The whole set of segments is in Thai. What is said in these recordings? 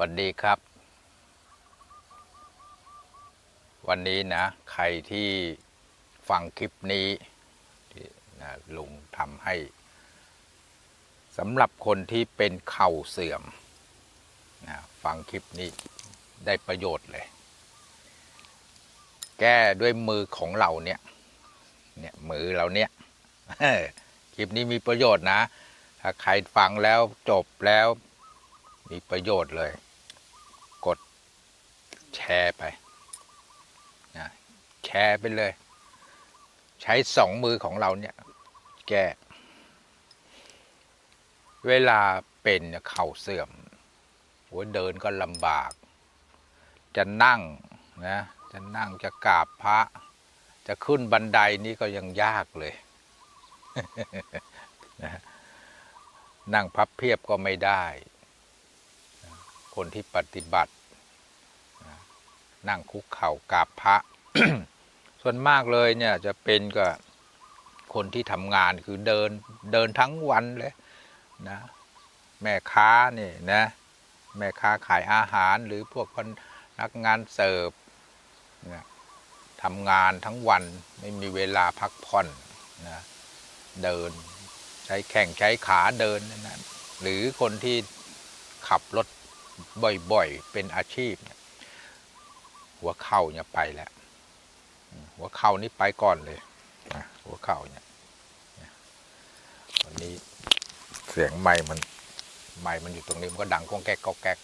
วัสดีครับ วันนี้นะ ใครที่ฟังคลิปนี้นะลุงทำให้สำหรับคนที่เป็นเข่าเสื่อมนะฟังคลิปนี้ได้ประโยชน์เลย แก้ด้วยมือของเราเนี่ยเนี่ยมือเราเนี่ยคลิปนี้มีประโยชน์นะ ถ้าใครฟังแล้วจบแล้ว มีประโยชน์เลย กดแชร์ไปนะแชร์ไปเลย ใช้สองมือของเราเนี่ยแก้เวลาเป็นเข่าเสื่อมหัวเดินก็ลำบาก จะนั่งนะจะนั่งจะกราบพระ จะขึ้นบันไดนี่ก็ยังยากเลยนั่งพับเพียบก็ไม่ได้ คนที่ปฏิบัติ นั่งคุกเข่ากราบพระ ส่วนมากเลยเนี่ยจะเป็นกับคนที่ทำงานคือเดินเดินทั้งวันเลยนะแม่ค้านี่นะแม่ค้าขายอาหารหรือพวกพนักงานเสิร์ฟนะทำงานทั้งวันไม่มีเวลาพักผ่อนนะเดินใช้แข่งใช้ขาเดินนั่นนะหรือคนที่ขับรถ บ่อยๆ เป็นอาชีพเนี่ยหัวเข่าเนี่ยไปแล้ว หัวเข่านี่ไปก่อนเลยหัวเข่าเนี่ยวันนี้เสียงไม้มันไม้มันอยู่ตรงนี้มันก็ดังก้องแก๊กก้องแก๊ก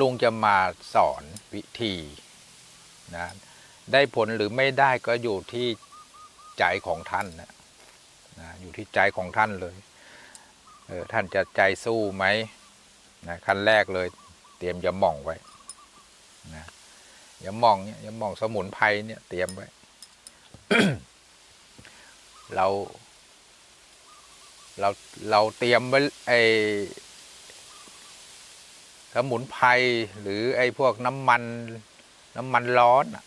ลุงจะมาสอนวิธีนะได้ผลหรือไม่ได้ก็อยู่ที่ใจของท่านนะนะอยู่ที่ใจของท่านเลย ออท่านจะใจสู้ไหมนะขั้นแรกเลยเตรียมยาหม่องไว้นะยาหม่องเนี่ยยาหม่องสมุนไพรเนี่ยเตรียมไว้ เราเราเราเตรียมไว้ไอ้สมุนไพรหรือไอ้พวกน้ำมันน้ำมันร้อนอะ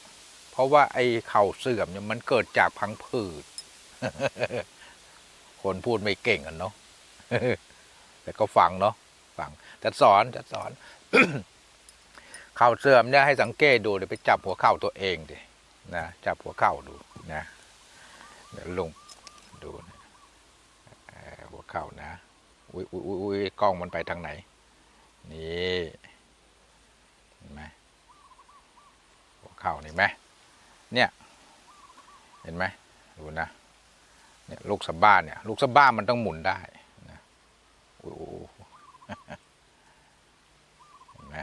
เพราะว่าไอ้เข่าเสื่อมเนี่ยมันเกิดจากพังผืด คนพูดไม่เก่งกันเนาะ แต่ก็ฟังเนาะฟังจะสอนจะสอนเข่าเสื่อมเนี่ยให้สังเกตดูเดี๋ยวไปจับหัวเข่าตัวเองดินะจับหัวเข่าดูนะเดี๋ยวลงดูนะหัวเข่านะอุ้ยอุ้ยอุ้ยอุ้ยกล้องมันไปทางไหน นี่เห็นไหมหัวเข่าเห็นไหมเนี่ยเห็นไหมดูนะเนี่ยลูกสะบ้าเนี่ยลูกสะบ้ามันต้องหมุนได้ โอ้โหเห็นไหม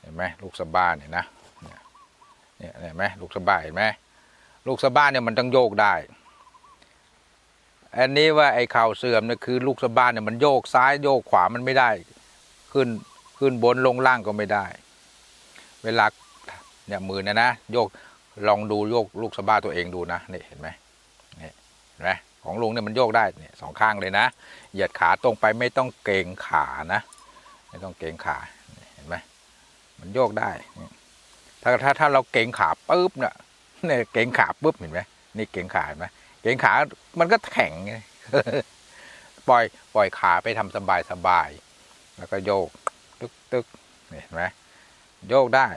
เห็นไหมลูกสะบ้าเนี่ยนะเนี่ยเนี่ยเห็นไหมลูกสะบ้าเห็นไหมลูกสะบ้าเนี่ยมันต้องโยกได้ อันนี้ว่าไอ้เข่าเสื่อมเนี่ยคือลูกสะบ้าเนี่ยมันโยกซ้ายโยกขวามันไม่ได้ ขึ้นขึ้นบนลงล่างก็ไม่ได้ เวลาเนี่ยมือเนี่ยนะโยกลองดูโยกลูกสะบ้าตัวเองดูนะนี่เห็นไหมนี่เห็นไหม ของลุงเนี่ยมันโยกได้เนี่ยสองข้างเลยนะเหยียดขาตรงไปไม่ต้องเกรงขานะ ไม่ต้องเกรงขาเห็นไหมมันโยกได้ ถ้าถ้าถ้าเราเกรงขาปุ๊บเนี่ยเนี่ยเกรงขาปุ๊บเห็นไหมนี่เกรงขาเห็นไหมเกรงขามันก็แข็งปล่อยปล่อยขาไปทำสบายสบายแล้วก็โยกตึกตึกเห็นไหมโยกได้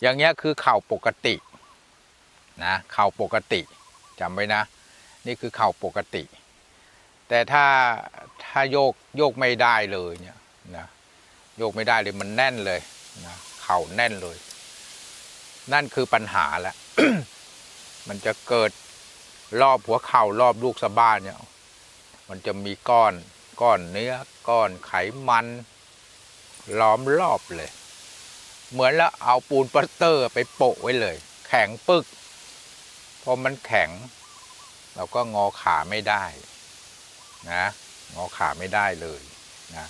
อย่างเงี้ยคือเข่าปกตินะเข่าปกติจำไว้นะ นี่คือเข่าปกติ แต่ถ้าถ้าโยกโยกไม่ได้เลยเนี่ยนะโยกไม่ได้เลยมันแน่นเลยนะเข่าแน่นเลย นั่นคือปัญหาแล้วมันจะเกิดรอบหัวเข่ารอบลูกสะบ้าเนี่ย มันจะมีก้อนก้อนเนื้อก้อนไขมันล้อมรอบเลย เหมือนแล้วเอาปูนปลาสเตอร์ไปโปะไว้เลย แข็งปึกพอมันแข็ง เราก็งอขาไม่ได้นะงอขาไม่ได้เลยนะ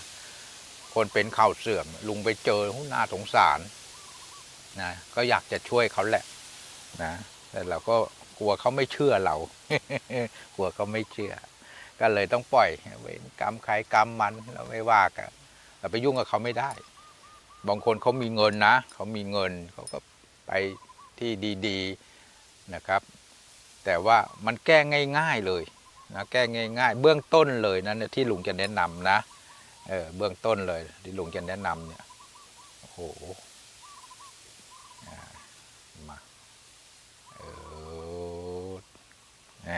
คนเป็นเข่าเสื่อมลุงไปเจอหูน่าสงสารนะก็อยากจะช่วยเขาแหละนะแต่เราก็กลัวเขาไม่เชื่อเรา กลัวเขาไม่เชื่อ ก็เลยต้องปล่อยเว้นกรรมใครกรรมมันเราไม่ว่ากันเราไปยุ่งกับเขาไม่ได้ บางคนเขามีเงินนะเขามีเงินเขาก็ไปที่ดี ๆนะครับ แต่ว่ามันแก้ง่าย ๆเลยนะแก้ง่าย ๆ เบื้องต้นเลยนะที่ลุงจะแนะนำนะเออเบื้องต้นเลยที่ลุงจะแนะนำเนี่ยโอ้โหอ่มาเออแหม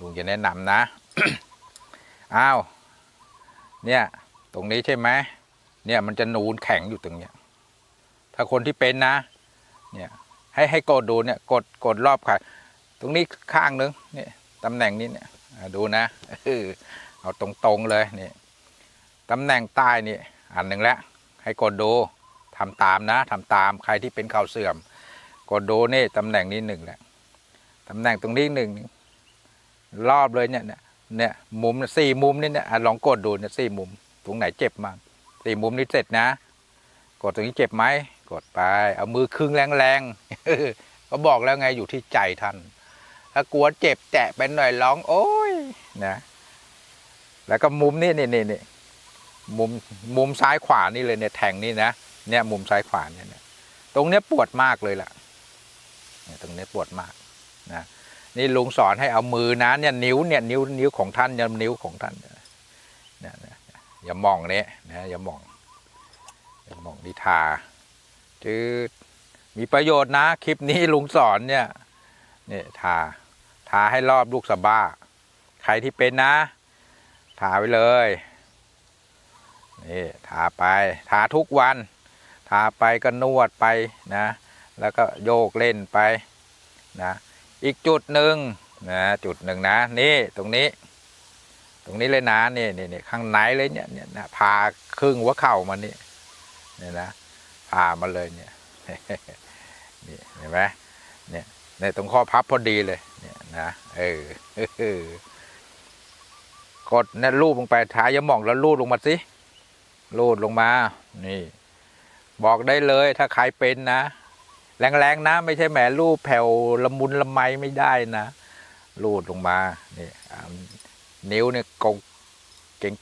ลุงจะแนะนำนะอ้าวเนี่ยตรงนี้ใช่ไหมเนี่ยมันจะนูนแข็งอยู่ตรงเนี้ยถ้าคนที่เป็นนะเนี่ยให้ให้กดดูเนี่ยกดกดรอบขา ตรงนี้ข้างนึงนี่ตำแหน่งนี้เนี่ยดูนะเอาตรงๆเลยนี่ตำแหน่งใต้นี่อันหนึ่งแล้วให้กดดูทำตามนะทำตามใครที่เป็นเข่าเสื่อม กดดูนี่ตำแหน่งนี้หนึ่งแล้วตำแหน่งตรงนี้หนึ่งรอบเลยเนี่ยเนี่ยมุมสี่มุมนี่เนี่ยลองกดดูเนี่ยสี่มุมตรงไหนเจ็บมั่งสี่มุมนี้เสร็จนะ กดตรงนี้เจ็บไหมกดไป เอามือครึ่งแรงๆก็บอกแล้วไงอยู่ที่ใจท่าน ถ้ากลัวเจ็บแตะไปหน่อยร้อง โอ้ยนะแล้วก็มุมนี่นี่นี่นี่มุมมุมซ้ายขวานี่เลยเนี่ยแทงนี่นะเนี่ยมุมซ้ายขวาเนี่ยเนี่ยตรงเนี้ยปวดมากเลยล่ะเนี่ยตรงเนี้ยปวดมากนะนี่ลุงสอนให้เอามือนะเนี่ยนิ้วเนี่ยนิ้วนิ้วของท่านเนี่ยนิ้วของท่านเนี่ยอย่ามองเนี่ยนะอย่ามองอย่ามองนิทาจืดมีประโยชน์นะ คลิปนี้ลุงสอนเนี่ยเนี่ยทา ทาให้รอบลูกสะบ้า ใครที่เป็นนะ ทาไว้เลย นี่ทาไป ทาทุกวัน ทาไปก็นวดไปนะ แล้วก็โยกเล่นไปนะ อีกจุดหนึ่งนะจุดหนึ่งนะ นี่ตรงนี้ ตรงนี้เลยนะนี่นี่นี่ข้างในเลยเนี่ยเนี่ยนะพาครึ่งหัวเข่ามานี่เนี่ยนะพามาเลยเนี่ยนี่เห็นไหมเนี่ยในตรงข้อพับพอดีเลยเนี่ย นะ เออกดเนี่ยลูบลงไปท้ายยมองแล้วลูดลงมาสิลูดลงมา นี่ บอกได้เลยถ้าใครเป็นนะ แรงๆนะ ไม่ใช่แหมลูบแผ่วละมุนละไมไม่ได้นะลูดลงมา นี่นิ้วเนี่ยกง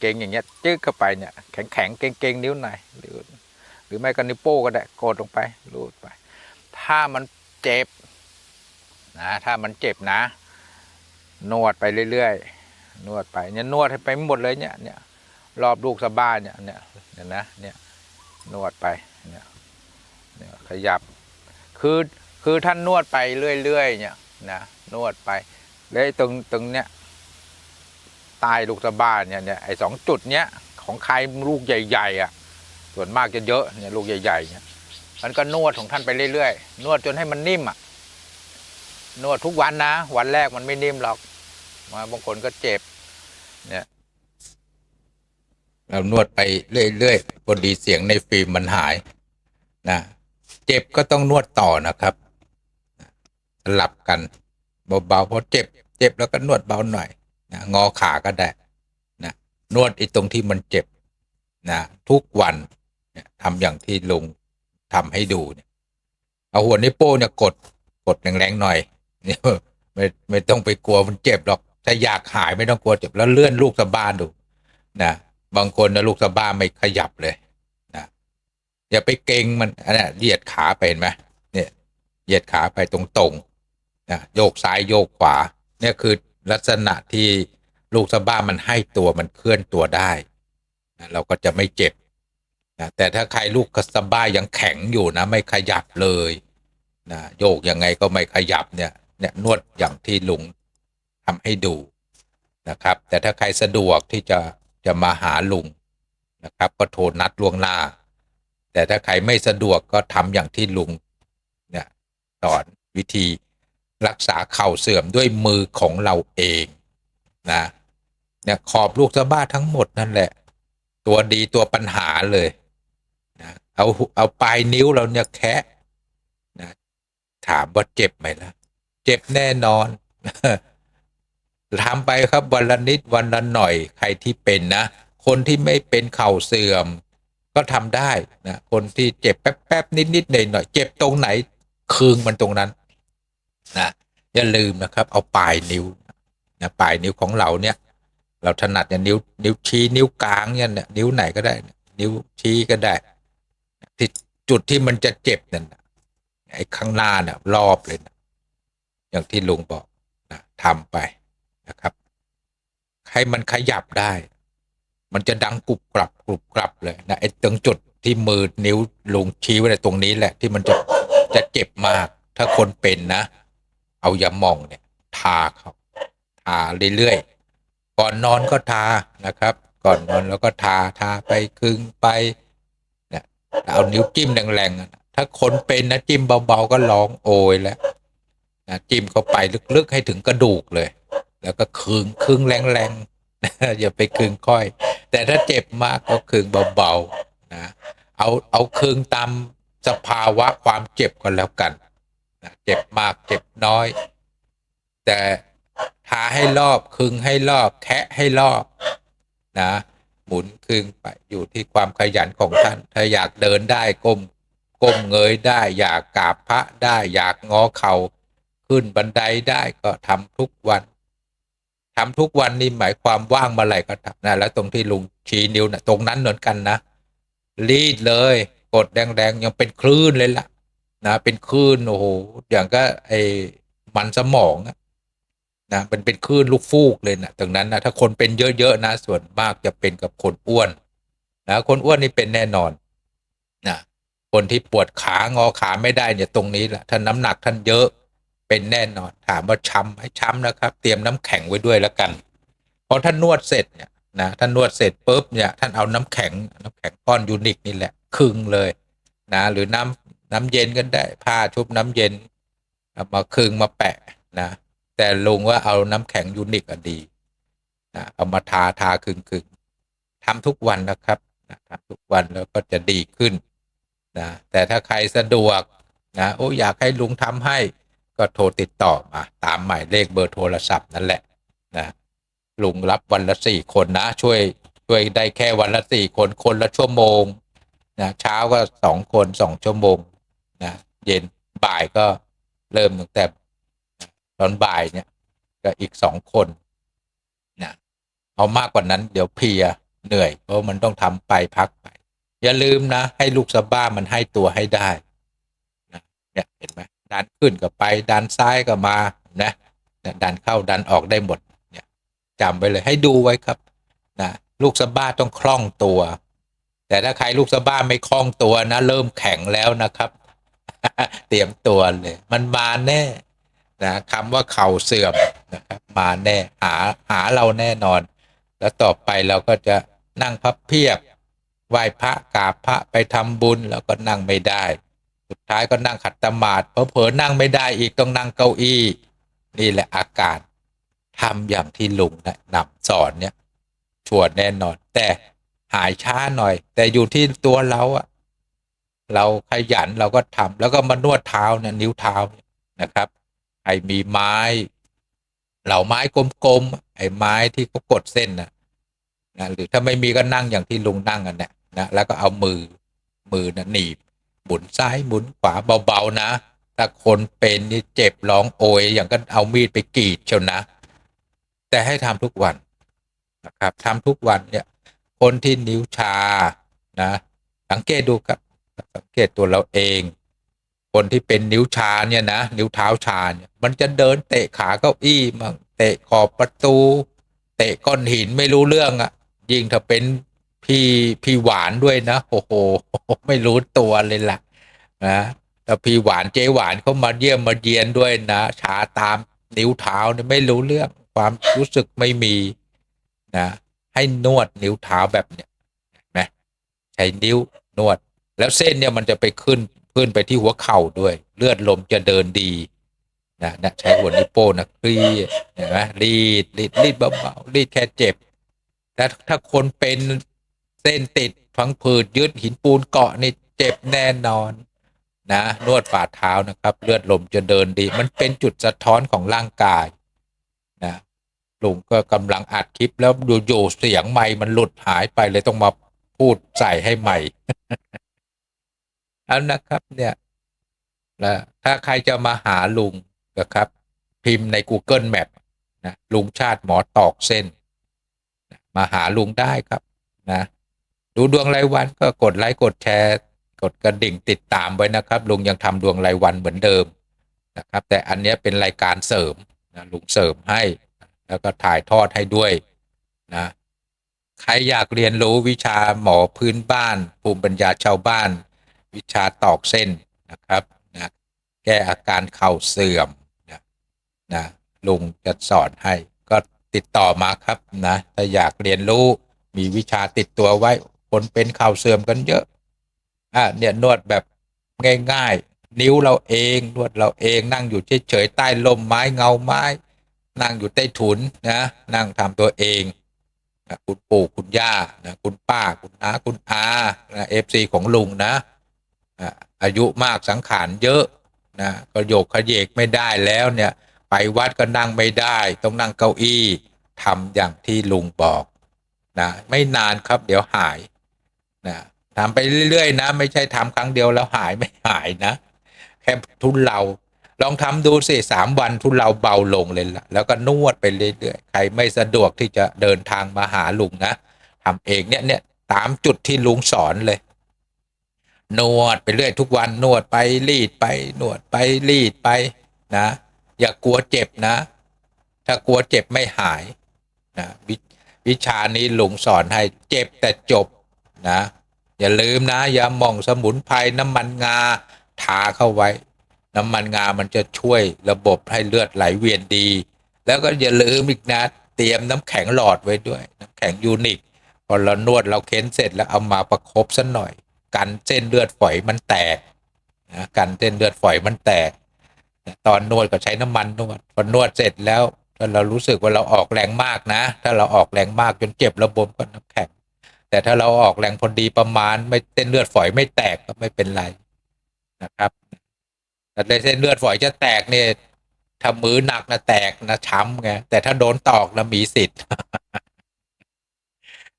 เก่งๆอย่างเงี้ยจึ๊กเข้าไปเนี่ยแข็งๆเก่งๆนิ้วไหนหรือหรือไม่ก็นิ้วโป้งก็ได้กดลงไปรูดไป ถ้ามันเจ็บ นะถ้ามันเจ็บนะ นวดไปเรื่อยๆนวดไปเนี่ยนวดให้ไปหมดเลยเนี่ยเนี่ยรอบลูกสะบ้าเนี่ยเนี่ยเนี่ยนะเนี่ยนวดไปเนี่ยเนี่ยขยับ คือคือท่านนวดไปเรื่อยๆเนี่ยนะนวดไปแล้วไอ้ตรงตรงเนี้ยใต้ลูกสะบ้านเนี่ยเนี่ยไอ้สองจุดเนี้ยของใครลูกใหญ่ๆอะส่วนมากจะเยอะเนี่ยลูกใหญ่ๆเนี่ยมันก็นวดของท่านไปเรื่อยๆ นวดจนให้มันนิ่มอะ นวดทุกวันนะ วันแรกมันไม่นิ่มหรอก มาบางคนก็เจ็บ เนี่ย เรานวดไปเรื่อยๆพอดีเสียงในฟิล์มมันหายนะเจ็บก็ต้องนวดต่อนะครับสลับกันเบาๆพอเจ็บ เจ็บแล้วก็นวดเบาหน่อยนะงอขาก็ได้นะนวดไอ้ตรงที่มันเจ็บนะทุกวันทำอย่างที่ลุงทำให้ดูเนี่ยเอาหัวนิ้วโป้งเนี่ยกดกดแรงๆหน่อย เนี่ยไม่ไม่ต้องไปกลัวมันเจ็บหรอกถ้าอยากหายไม่ต้องกลัวเจ็บแล้วเลื่อนลูกสะบ้านดูนะบางคนนะลูกสะบ้านไม่ขยับเลยนะอย่าไปเก่งมันอันนี้เหยียดขาไปเห็นไหมเนี่ยเหยียดขาไปตรงๆนะโยกซ้ายโยกขวาเนี่ยคือลักษณะที่ลูกสะบ้ามันให้ตัวมันเคลื่อนตัวได้นะเราก็จะไม่เจ็บนะแต่ถ้าใครลูกสะบ้ายังแข็งอยู่นะ ไม่ขยับเลยนะโยกยังไงก็ไม่ขยับเนี่ย เนี่ยนวดอย่างที่ลุงทำให้ดูนะครับ แต่ถ้าใครสะดวกที่จะจะมาหาลุงนะครับ ก็โทรนัดล่วงหน้า แต่ถ้าใครไม่สะดวกก็ทำอย่างที่ลุงเนี่ยสอนวิธีรักษาเข่าเสื่อมด้วยมือของเราเองนะเนี่ยขอบลูกสะบ้าทั้งหมดนั่นแหละ ตัวดีตัวปัญหาเลยนะเอาเอาปลายนิ้วเราเนี่ยแคะนะถามว่าเจ็บไหมล่ะ เจ็บแน่นอนทำไปครับวันละนิดวันละหน่อยใครที่เป็นนะ คนที่ไม่เป็นเข่าเสื่อม ก็ทำได้นะ คนที่เจ็บแป๊บๆนิดๆหน่อยๆเจ็บตรงไหน คืงมันตรงนั้นนะอย่าลืมนะครับ เอาปลายนิ้วนะปลายนิ้วของเราเนี่ย เราถนัดเนี่ยนิ้ว นิ้วชี้นิ้วกลางเนี่ยนิ้วไหนก็ได้ นิ้วชี้ก็ได้ที่จุดที่มันจะเจ็บนั่นไอ้ข้างหน้าเนี่ยรอบเลยนะ อย่างที่ลุงบอกนะทำไปนะครับ ให้มันขยับได้ มันจะดังกรุบกรับกรุบกรับเลยนะไอ้ตรงจุดที่มือนิ้วลุงชี้ไว้ในตรงนี้แหละ ที่มันจะจะเจ็บมาก ถ้าคนเป็นนะ เอายาหม่องเนี่ย ทาเขาทาเรื่อยๆก่อนนอนก็ทานะครับ ก่อนนอนแล้วก็ทาทาไปคึงไปเนี่ยเอานิ้วจิ้มแรงๆถ้าคนเป็นนะจิ้มเบาๆก็ร้องโอยแล้ว นะจิ้มเข้าไปลึกๆให้ถึงกระดูกเลย แล้วก็คึงคึงแรงๆอย่าไปคึงค่อย แต่ถ้าเจ็บมากก็คึงเบาๆนะเอาเอาคึงตามสภาวะความเจ็บก็แล้วกันนะเจ็บมากเจ็บน้อย แต่ทาให้รอบคึงให้รอบ แคะให้รอบนะหมุนคึงไปอยู่ที่ความขยันของท่าน ถ้าอยากเดินได้ก้มก้มเงยได้ อยากกราบพระได้อยากงอเข่า ขึ้นบันไดได้ก็ทำทุกวันทำทุกวันนี่หมายความว่างเมื่อไหร่ก็ทำนะแล้วตรงที่ลุงชี้นิ้วนะตรงนั้นเหมือนกันนะรีดเลย กดแดงๆยังเป็นคลื่นเลยล่ะ นะ เป็นคลื่นโอ้โหอย่างก็ไอ้มันสมองอะนะมันเป็นคลื่นลูกฟูกเลยนะตรงนั้นนะถ้าคนเป็นเยอะๆนะส่วนมากจะเป็นกับคนอ้วนนะคนอ้วนนี่เป็นแน่นอนนะคนที่ปวดขางอขาไม่ได้เนี่ยตรงนี้แหละถ้านน้ำหนักท่านเยอะ เป็นแน่นอน ถามว่าช้ำให้ช้ำนะครับ เตรียมน้ำแข็งไว้ด้วยแล้วกันพอท่านนวดเสร็จเนี่ยนะท่านนวดเสร็จปุ๊บเนี่ยท่านเอาน้ำแข็งน้ำแข็งก้อนยูนิคนี่แหละคึงเลยนะหรือน้ำน้ำเย็นก็ได้ผ้าชุบน้ำเย็นามาคึงมาแปะนะแต่ลุงว่าเอาน้ำแข็งยูนิคอดีนะเอามาทาทาคึงคึงทำทุกวันนะครับนะทำทุกวันแล้วก็จะดีขึ้นนะแต่ถ้าใครสะดวกนะโอ้อยากให้ลุงทำให้ ก็โทรติดต่อมา ตามหมายเลขเบอร์โทรศัพท์นั่นแหละนะลุงรับวันละสี่คนนะ ช่วยช่วยได้แค่วันละสี่คนคนละชั่วโมงนะเช้าก็สองคนสองชั่วโมงนะเย็นบ่ายก็เริ่มตั้งแต่ตอนบ่ายเนี่ยก็อีกสองคนนะเอามากกว่านั้นเดี๋ยวเพียเหนื่อย เพราะมันต้องทำไปพักไป อย่าลืมนะ ให้ลูกสบ้ามันให้ตัวให้ได้นะเนี่ยเห็นไหม ดันขึ้นก็ไป ดันซ้ายก็มานะดันเข้าดันออกได้หมดเนี่ยจำไว้เลยให้ดูไว้ครับนะลูกสะบ้าต้องคล่องตัว แต่ถ้าใครลูกสะบ้าไม่คล่องตัวนะเริ่มแข็งแล้วนะครับ เตรียมตัวเลย มันมาแน่นะคำว่าเข่าเสื่อมนะครับมาแน่หาหาเราแน่นอน แล้วต่อไปเราก็จะนั่งพับเพียบไหว้พระกราบพระไปทำบุญแล้วก็นั่งไม่ได้ สุดท้ายก็นั่งขัดสมาธิเผลอๆนั่งไม่ได้อีกต้องนั่งเก้าอี้ นี่แหละอาการทำอย่างที่ลุงแนะนำสอนเนี่ยชวนแน่นอน แต่หายช้าหน่อย แต่อยู่ที่ตัวเราอะเราขยันเราก็ทำแล้วก็มานวดเท้าเนี่ยนิ้วเท้านี่นะครับไอ้มีไม้ เหล่าไม้กลมๆไอ้ไม้ที่เขากดเส้นนะนะหรือถ้าไม่มีก็นั่งอย่างที่ลุงนั่งกันเนี่ยนะแล้วก็เอามือมือนะหนีบ หมุนซ้ายหมุนขวาเบาๆนะ ถ้าคนเป็นนี่เจ็บร้องโอยอย่างก็เอามีดไปกรีดเชียวนะ แต่ให้ทำทุกวันนะครับทำทุกวันเนี่ยคนที่นิ้วชานะสังเกตดูครับ สังเกตตัวเราเอง คนที่เป็นนิ้วชาเนี่ยนะนิ้วเท้าชาเนี่ยมันจะเดินเตะขาเก้าอี้มั่งเตะขอบประตู เตะก้อนหินไม่รู้เรื่องอะ่ะยิ่งถ้าเป็น พี่พี่หวานด้วยนะโอ้โหไม่รู้ตัวเลยล่ะนะแต่พี่หวานเจ๊หวานเขามาเยี่ยมมาเยียนด้วยนะชาตามนิ้วเท้าเนี่ยไม่รู้เรื่องความรู้สึกไม่มีนะ ให้นวดนิ้วเท้าแบบเนี้ยนไหมใช้นิ้วนวด แล้วเส้นเนี่ยมันจะไปขึ้นขึ้นไปที่หัวเข่าด้วย เลือดลมจะเดินดีนะนะใช้หัวนิ้วโป้งนะครีเห็นไหมรีดรีดรีดเบาๆรีดแค่เจ็บแต่ถ้าคนเป็น เส้นติดพังผืดยึดหินปูนเกาะนี่เจ็บแน่นอน นะ นวดฝ่าเท้านะครับ เลือดลมจะเดินดี มันเป็นจุดสะท้อนของร่างกาย นะลุงก็กำลังอัดคลิปแล้วอยู่ๆเสียงใหม่มันหลุดหายไปเลยต้องมาพูดใส่ให้ใหม่เอานะครับ เนี่ยแล้วถ้าใครจะมาหาลุงนะครับ พิมพ์ใน Google Map นะลุงชาติหมอตอกเส้น มาหาลุงได้ครับนะ ดูดวงรายวันก็กดไลค์กดแชร์ กดกระดิ่งติดตามไว้นะครับลุงยังทำดวงรายวันเหมือนเดิมนะครับ แต่อันนี้เป็นรายการเสริมนะลุงเสริมให้ แล้วก็ถ่ายทอดให้ด้วยนะใครอยากเรียนรู้วิชาหมอพื้นบ้าน ภูมิปัญญาชาวบ้าน วิชาตอกเส้นนะครับนะแก้อาการเข่าเสื่อมนะนะลุงจะสอนให้ก็ติดต่อมาครับนะถ้าอยากเรียนรู้มีวิชาติดตัวไว้ คนเป็นข่าวเสื่อมกันเยอะ อะเนี่ยนวดแบบง่ายๆ นิ้วเราเองนวดเราเองนั่งอยู่เฉยๆใต้ลมไม้เงาไม้ นั่งอยู่ใต้ถุนนะนั่งทำตัวเองนะคุณปู่คุณย่านะคุณป้าคุณน้าคุณอาเอฟซีของลุงนะอะอายุมากสังขารเยอะนะก็โยกขยเยกไม่ได้แล้วเนี่ยไปวัดก็นั่งไม่ได้ต้องนั่งเก้าอี้ทำอย่างที่ลุงบอกนะไม่นานครับเดี๋ยวหาย นะทำไปเรื่อยๆนะ ไม่ใช่ทำครั้งเดียวแล้วหายไม่หายนะ แค่ทุนเราลองทำดูสิสามวันทุนเราเบาลงเลยละแล้วก็นวดไปเรื่อยๆใครไม่สะดวกที่จะเดินทางมาหาลุงนะทำเองเนี่ยเนี่ยตามจุดที่ลุงสอนเลยนวดไปเรื่อยทุกวันนวดไปรีดไปนวดไปรีดไปนะ อย่ากลัวเจ็บนะ ถ้ากลัวเจ็บไม่หายนะววิชานี้ลุงสอนให้เจ็บแต่จบนะ อย่าลืมนะยาหม่องสมุนไพรน้ำมันงาทาเข้าไว้ น้ำมันงามันจะช่วยระบบให้เลือดไหลเวียนดี แล้วก็อย่าลืมอีกนะ เตรียมน้ำแข็งหลอดไว้ด้วย น้ำแข็งยูนิคพอเรานวดเราเค้นเสร็จแล้วเอามาประคบสักหน่อย กันเส้นเลือดฝอยมันแตกนะกันเส้นเลือดฝอยมันแตก ตอนนวดก็ใช้น้ำมันนวดพอนวดเสร็จแล้วถ้าเรารู้สึกว่าเราออกแรงมากนะ ถ้าเราออกแรงมากจนเจ็บระบบก็น้ำแข็ง แต่ถ้าเราออกแรงพอดีประมาณ ไม่เส้นเลือดฝอยไม่แตกก็ไม่เป็นไรนะครับแต่ในเส้นเลือดฝอยจะแตกเนี่ยถ้ามือหนักนะแตกนะช้ำไงแต่ถ้าโดนตอกนะมีสิทธิ์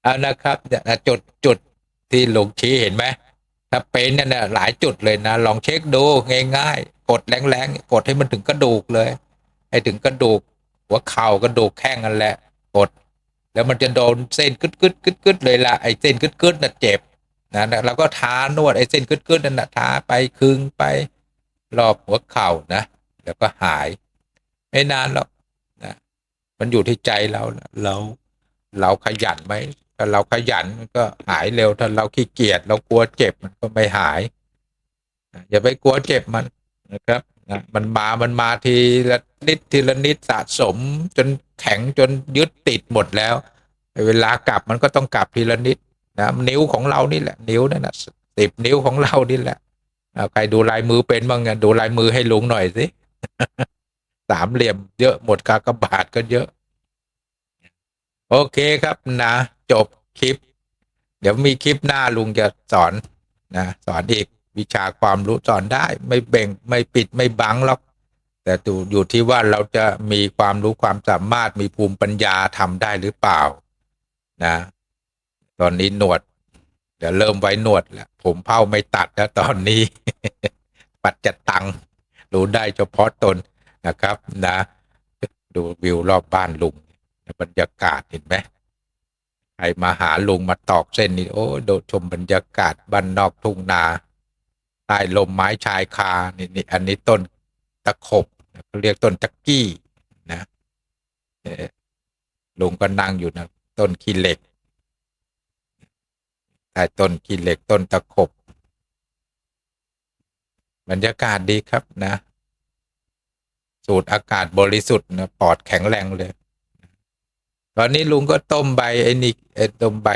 เอานะครับจุดจุดที่หลงชี้เห็นไหมถ้าเป็นเนี่ยนะหลายจุดเลยนะลองเช็คดูง่ายๆ กดแรงๆกดให้มันถึงกระดูกเลย ให้ถึงกระดูกหัวเข่ากระดูกแข้งนั่นแหละ กด แล้วมันจะโดนเส้นกึดกึดกึดกึดเลยละไอ้เส้นกึดกึดน่ะเจ็บนะเราก็ทานวดไอ้เส้นกึดกึดนั่นนะทาไปคึงไปรอบหัวเข่านะแล้วก็หาย ไม่นานหรอกนะมันอยู่ที่ใจเราเราเราขยันไหมถ้าเราขยันมันก็หายเร็วถ้าเราขี้เกียจเรากลัวเจ็บมันก็ไม่หายอย่าไปกลัวเจ็บมันนะครับ นะมันมามันมาทีละนิดทีละนิดสะสม จนแข็งจนยึดติดหมดแล้ว เวลากลับมันก็ต้องกลับทีละนิดนะนิ้วของเรานี่แหละ นิ้วนั่นนะสิบนิ้วของเรานี่แหละเอาใครดูลายมือเป็นบ้างไงดูลายมือให้ลุงหน่อยสิสามเหลี่ยมเยอะหมดกากบาทก็เยอะ โอเคครับนะ จบคลิป เดี๋ยวมีคลิปหน้าลุงจะสอนนะ สอนอีก วิชาความรู้สอนได้ ไม่เบ่งไม่ปิดไม่บังหรอก แต่อยู่ที่ว่าเราจะมีความรู้ความสามารถมีภูมิปัญญาทำได้หรือเปล่านะ ตอนนี้หนวดเดี๋ยวเริ่มไว้หนวดแล้วผมเผ้าไม่ตัดแล้วตอนนี้ ปัดจะตังรู้ได้เฉพาะตนนะครับนะ ดูวิวรอบบ้านลุงบรรยากาศเห็นไหมใครมาหาลุงมาตอกเส้นนี่โอ้โดดชมบรรยากาศบ้านนอกทุ่งนา ใต้ลมไม้ชายคานี่นี่อันนี้ต้นตะขบเขาเรียกต้นจักกี้นะลุงก็นั่งอยู่นะต้นขี้เหล็กใต้ต้นขี้เหล็กต้นตะขบบรรยากาศดีครับนะ สูดอากาศบริสุทธิ์นะปอดแข็งแรงเลย ตอนนี้ลุงก็ต้มใบไอ้นี่ไอ้ต้มใบ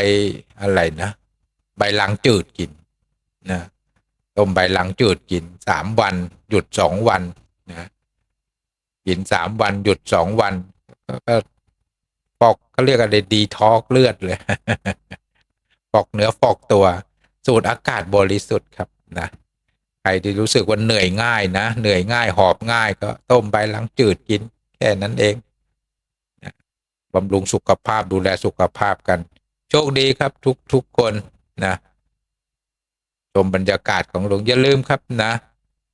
อะไรนะ ใบลังจืดกินนะ ต้มใบลังจืดกินสามวันหยุดสองวันนะกินสามวันหยุดสองวันก็ฟอกเขาเรียกอะไรดีท็อกเลือดเลยฟอกเนื้อฟอกตัวสูดอากาศบริสุทธิ์ครับนะใครที่รู้สึกว่าเหนื่อยง่ายนะเหนื่อยง่ายหอบง่ายก็ต้มใบลังจืดกิน แค่นั้นเองบำรุงสุขภาพดูแลสุขภาพกัน โชคดีครับทุกทุกคนนะ ชมบรรยากาศของหลวงอย่าลืมครับนะ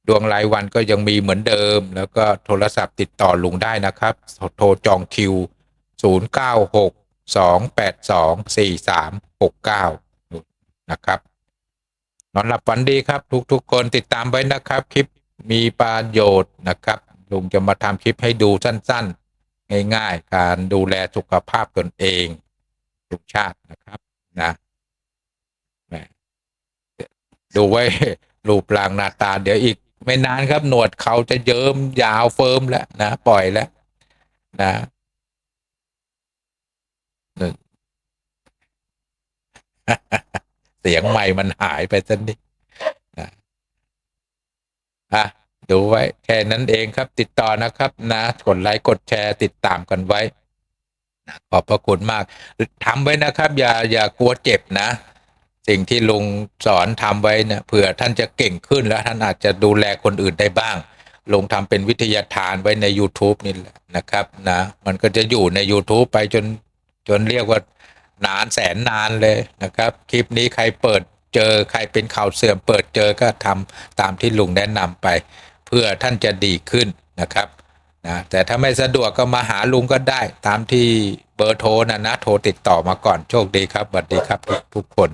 ดวงรายวันก็ยังมีเหมือนเดิม แล้วก็โทรศัพท์ติดต่อลุงได้นะครับ โทรจองคิว 0 9 6 2 8 2 4 3 6 9 นะครับนอนหลับฝันดีครับ ทุกๆคนติดตามไว้นะครับ คลิปมีประโยชน์นะครับลุงจะมาทำคลิปให้ดูสั้นๆ ง่ายๆ การดูแลสุขภาพตนเองลุงชาตินะครับนะ ดูไว้รูปร่างหน้าตาเดี๋ยวอีก ไม่นานครับหนวดเขาจะเยิ้มยาวเฟิร์มแล้วนะปล่อยแล้วนะเสียงใหม่มันหายไปสักนิดนะอะดูไว้ แค่นั้นเองครับ ติดต่อนะครับ นะ กดไลค์กดแชร์ติดตามกันไว้นะขอบพระคุณมากทำไว้นะครับ อย่าอย่ากลัวเจ็บนะ สิ่งที่ลุงสอนทำไว้เนี่ยเผื่อท่านจะเก่งขึ้นแล้วท่านอาจจะดูแลคนอื่นได้บ้างลุงทำเป็นวิทยาทานไว้ใน YouTube นี่แหละนะครับนะมันก็จะอยู่ใน YouTube ไปจนจนเรียกว่านานแสนนานเลยนะครับ คลิปนี้ใครเปิดเจอใครเป็นข่าวเสื่อมเปิดเจอก็ทำตามที่ลุงแนะนำไป เพื่อท่านจะดีขึ้นนะครับนะแต่ถ้าไม่สะดวกก็มาหาลุงก็ได้ ตามที่เบอร์โทรนะนะโทรติดต่อมาก่อนโชคดีครับสวัสดีครับทุกทุกคน